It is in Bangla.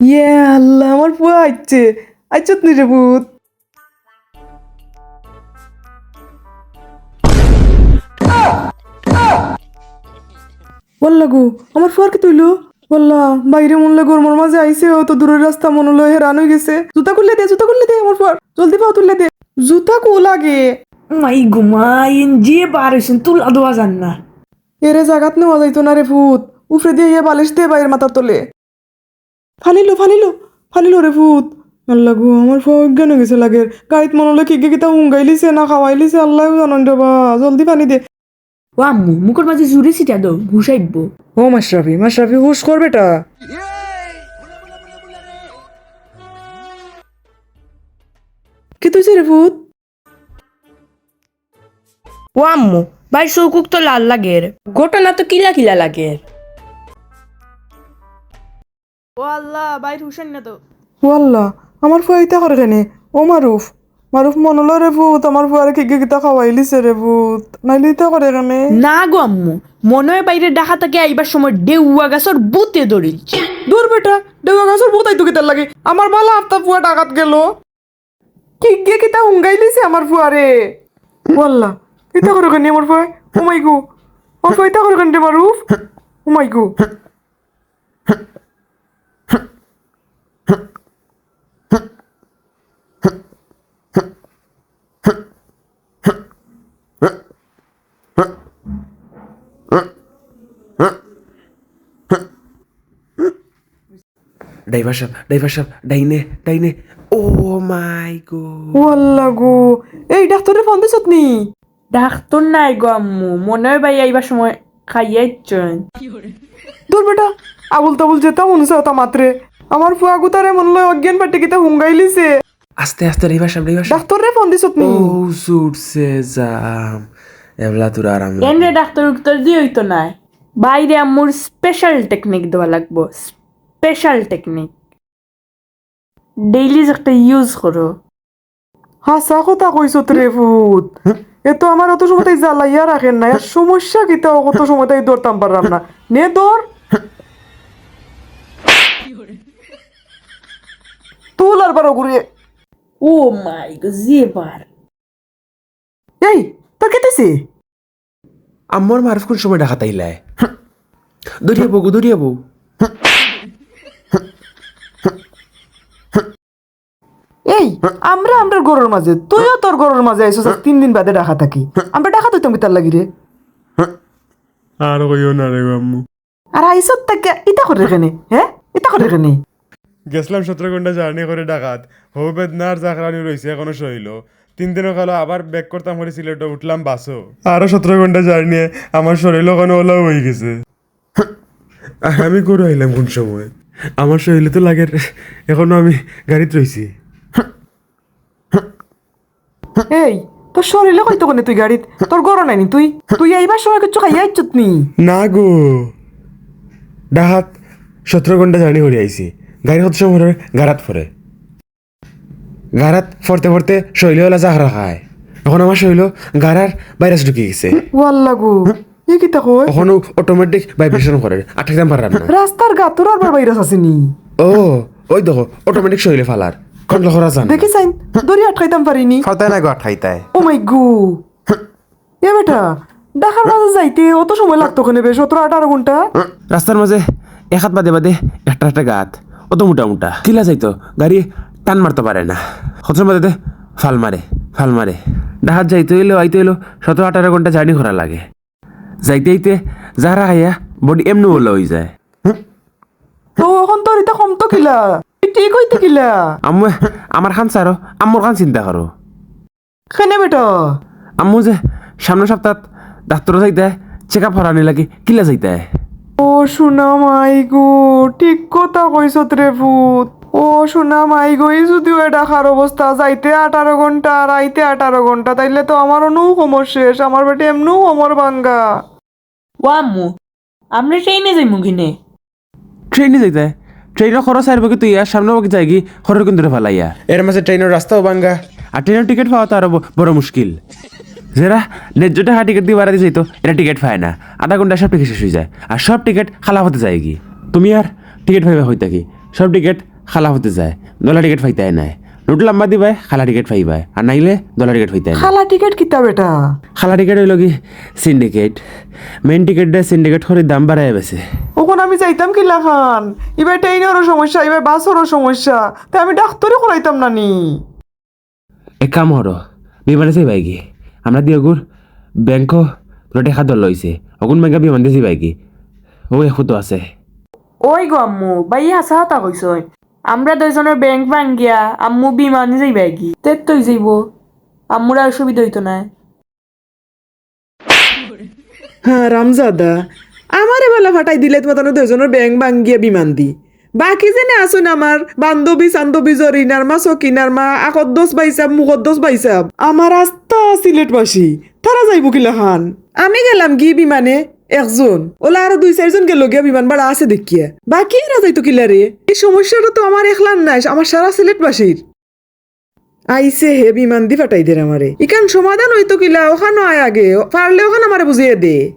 ইয়ে আল্লাহ আমার পুয়া আইছে। আইছত নি রে ভূত। বললা গো আমার ফুয়ার কি তুইলো? বললা বাইরে মন লাগে ওর মাঝে আইছে ও তো দূরের রাস্তা মনে হলো হেরান হয়ে গেছে। জুতা খুললে দে জুতা খুললে দে আমার ফুয়ার। জলদি পাও তুললে দে। জুতা কো লাগে মাই ঘুমাইন যে পারেছেন তুলা দেওয়া জান না। এরে জাগাত নেওয়া যাইতো না রে ভূত। উফরে দিয়ে ইয়ে বালিশ দে বাইরের মাথার তলে। ফালিলো ফালিলো ফালিলো রে ভূত। আল্লাহ গো আমার অজ্ঞান হয়ে গেছে লাগে। গাড়িত মনে হলো কি কিতা হুঙ্গাইলিছে না খাওয়াইলিছে আল্লাহ জানান বা জলদি পানি দে। ও আম্মু মুখের মাঝে জুড়ে সিটা দাও ঘুষাইব। ও মাশরাফি মাশরাফি হুশ কর বেটা কি তুই রে ভূত? ও আম্মু ভাই চৌকুক তো লাল লাগের। ঘটনা তো কিলা কিলা লাগের। ও আল্লাহ বাইর হুসেন না তো। ও আল্লাহ আমার ফুয়া ইতা করে কেনে? ও মারুফ মারুফ মন হলো রে ভূত আমার ফুয়ারে কি কিতা খাওয়াইলিছে রে ভূত? নাইলে ইতা করে কেনে? না গো আম্মু মনে বাইরে ডাকা থেকে আইবার সময় ডেউয়া গাছর বুতে দৌড়িলছে। দূর বেটা দেওয়া গাছের বোতাই তো কিতার লাগে। আমার বালা আফতা ফুয়া ডাকাত গেল। কি গিয়ে কিতা হুঙ্গাইলিছে আমার ফুয়ারে? ওয়াল্লা কিতা করে কেনে আমার ফুয়া ও মাই গো আমার ফুয়া ইতা করে কেনে মারুফ? ও মাই গো। ড্রাইভার সাহেব ড্রাইভার সাহেব ডাইনে ডাইনে ও মাই গো ওয়াল্লা গো এই ডাক্তারে ফোন দিছত নি? ডাক্তার নাই গো আম্মু মনে হয় ভাই আইবার সময় খাইয়াইছেন দূর বেটা আবুল তাবুল যেতা মনে তা মাত্রে। আমার ফুয়া গুতারে মন লয় অজ্ঞান পাটি কিতা হুঙ্গাইলিছে আস্তে আস্তে ড্রাইভার সাহেব ড্রাইভার ডাক্তারে ফোন দিছত নি? ও সুটছে জাম। এবলা তোর আরাম এনে ডাক্তার উত্তর দিয়ে হইতো নাই? বাইরে আম্মুর স্পেশাল টেকনিক দেওয়া লাগবো। স্পেশাল টেকনিক ডেইলি একটা ইউজ করো। হাসা কথা কইছত রে ভূত এ তো আমার অত সময় তাই জ্বালাইয়া রাখেন না সমস্যা কিতা কত সময় তাই দৌড়তাম পারলাম না। নে দৌড় তুল আর বারো ঘুরিয়ে ও মাই গো যেবার এই তোর কেটেছে আমার মারফ কোন সময় ডাকা তাইলায় দরিয়া বউ দরিয়া বউ এই আমরা আমরা গরুর মাঝে। তুইও তোর গরুর মাঝে আইসো তিন দিন বাদে ডাকা থাকি। আমরা ডাকা তুই তুমি তার লাগি রে। আর কইও না রে আম্মু আর আইসো তাকে ইতা করে রেখে হ্যাঁ? ইতা করে রেখে গেছিলাম সতেরো ঘণ্টা জার্নি করে ডাকাত। হৌ বেদনার জাকরানি রয়েছে এখনও সইল তিন দিনও কালো আবার ব্যাক করতাম করে সিলেটে উঠলাম বাসও আরও সতেরো ঘণ্টা জার্নি আমার শরীর ওখানে ওলাও হয়ে গেছে। আর আমি করে আইলাম কোন সময়? আমার শরীরে তো লাগে এখনও আমি গাড়িতে রইছি। এই তোর শরীরে কইতো কোনে তুই গাড়িত? তোর গরম নাইনি তুই? তুই আইবার সময় কিছু খাইয়া ইচ্ছত নি? না গো। ডাহাত সতেরো ঘণ্টা জার্নি করে আইছি। গাড়ি কত সময় গাড়াত পরে। গাড়াত ফরতে ফরতে শৈলীওয়ালা জাহরা খায়। এখন আমার শৈল গাড়ার ভাইরাস ঢুকে গেছে। ওয়াল্লা গো এ কিতা কই ওখানে অটোমেটিক ভাইব্রেশন করে। আঠাইতাম পারার না রাস্তার গাতর আর ভাইরাস আসেনি ও ওই দেখো অটোমেটিক শৈলে ফালার। কন্ট্রোল করা যান দেখি চাইন দড়ি আটকাইতাম পারিনি। ফাতায় না গো ও মাই গো। এ বেটা মাঝে যাইতে অত সময় লাগতো ওখানে বেশ? সতেরো আঠারো ঘণ্টা? রাস্তার মাঝে এক হাত বাদে বাদে একটা একটা গাত অত মোটা মোটা। কিলা যাইতো গাড়ি টান মারতে পারে না। হতর বাদে ফাল মারে ফাল মারে। ডাহাত যাইতে হইল আইতে হইল সতেরো আঠারো ঘণ্টা জার্নি করা লাগে। যাইতে আইতে যারা খাইয়া বডি এমনি বললে হয়ে যায়। তো এখন তোর এটা কম তো কিলা? ঠিক হইতে আম্মু আমার খান চারো আম্মুর খান চিন্তা করো। খেনে বেটা? আম্মু যে সামনের সপ্তাহ ডাক্তার যাইতে চেক আপ হরানি লাগে কিলা যাইতে? ও সোনা মাই গো ঠিক কথা কইছত রে ভূত ও সোনা মাই গো এই যদিও এটা খার অবস্থা যাইতে আঠারো ঘণ্টা আর আইতে আঠারো ঘণ্টা তাইলে তো আমার অনু সমর শেষ আমার বেটে এমনু সমর ভাঙ্গা। ও আম্মু আমরা ট্রেনে যাই মুখিনে ট্রেনে যাইতে? ট্রেনের খরচ আর কিন্তু ইয়ার আর সামনে বাকি যাই খরচ কিন্তু ফেলাইয়া এর মাঝে ট্রেনের রাস্তাও ভাঙ্গা আর ট্রেনের টিকিট পাওয়া তো আরও বড় মুশকিল। যারা ন্যায্য হা টিকিট দিয়ে বাড়াতে যাইতো এটা টিকিট পায় না। আধা ঘণ্টা সব টিকিট শেষ হয়ে যায়। আর সব টিকিট খালা হতে যায় কি তুমি আর টিকিট পাইবা হইতা কি সব টিকিট খালা হতে যায়। নলা টিকিট হয় নাই। রুট লম্বা দিবাই খালা টিকিট ফাইবাই আর নাইলে দলা টিকিট না খালা টিকেট কিতা বেটা? খালা টিকিট হইল কি সিন্ডিকেট মেইন টিকিট দিয়ে সিন্ডিকেট করে দাম বাড়াই বেছে। ওখন আমি যাইতাম কিলা খান? এবার ট্রেনেরও সমস্যা এবার বাসেরও সমস্যা। তাই আমি ডাক্তারই করাইতাম না নি। এক কাম হর বিমানে চাই বাইকি আমরা দিয়গুর ব্যাংক তোর দেখা দল লইছে। অগুন ব্যাংকে বিমান দিয়েছি বাইকি ও এখুতো আছে। ওই গো আম্মু বাই হাসা হতা কইসই আমরা দুইজনের ব্যাংক ভাঙ্গিয়া আম্মু বিমান যাইবা কি? তেত তুই যাইব। আম্মুর আর সুবিধা হইতো না। হ্যাঁ রামজাদা। আমার বেলা ফাটাই দিলে তোমার তখন দুজনের ব্যাং বাঙ্গিয়া বিমান দি। বাকি জেনে আসুন আমার বান্ধবী, সান্ধবী জরিনার মা, সকিনার মা, আকদ্দোস বাইসাব দোষ বাইসাব আমার আস্তা সিলেটবাসী। তারা যাইব কিলা খান আমি গেলাম গি বিমানে? একজন ওলা আরও দুই চারজন গেল গিয়া বিমান ভাড়া আছে দেখিয়া। বাকি এরা যাইতো কিলা রে? এই সমস্যাটা তো আমার একলার নাই, আমার সারা সিলেটবাসীর। আইসে হে, বিমান দি ফাটাই দে আমারে। ইকান সমাধান হইতো কিলা ওখানো আয় আগে। পারলে ওখানে আমারে বুঝিয়ে দে।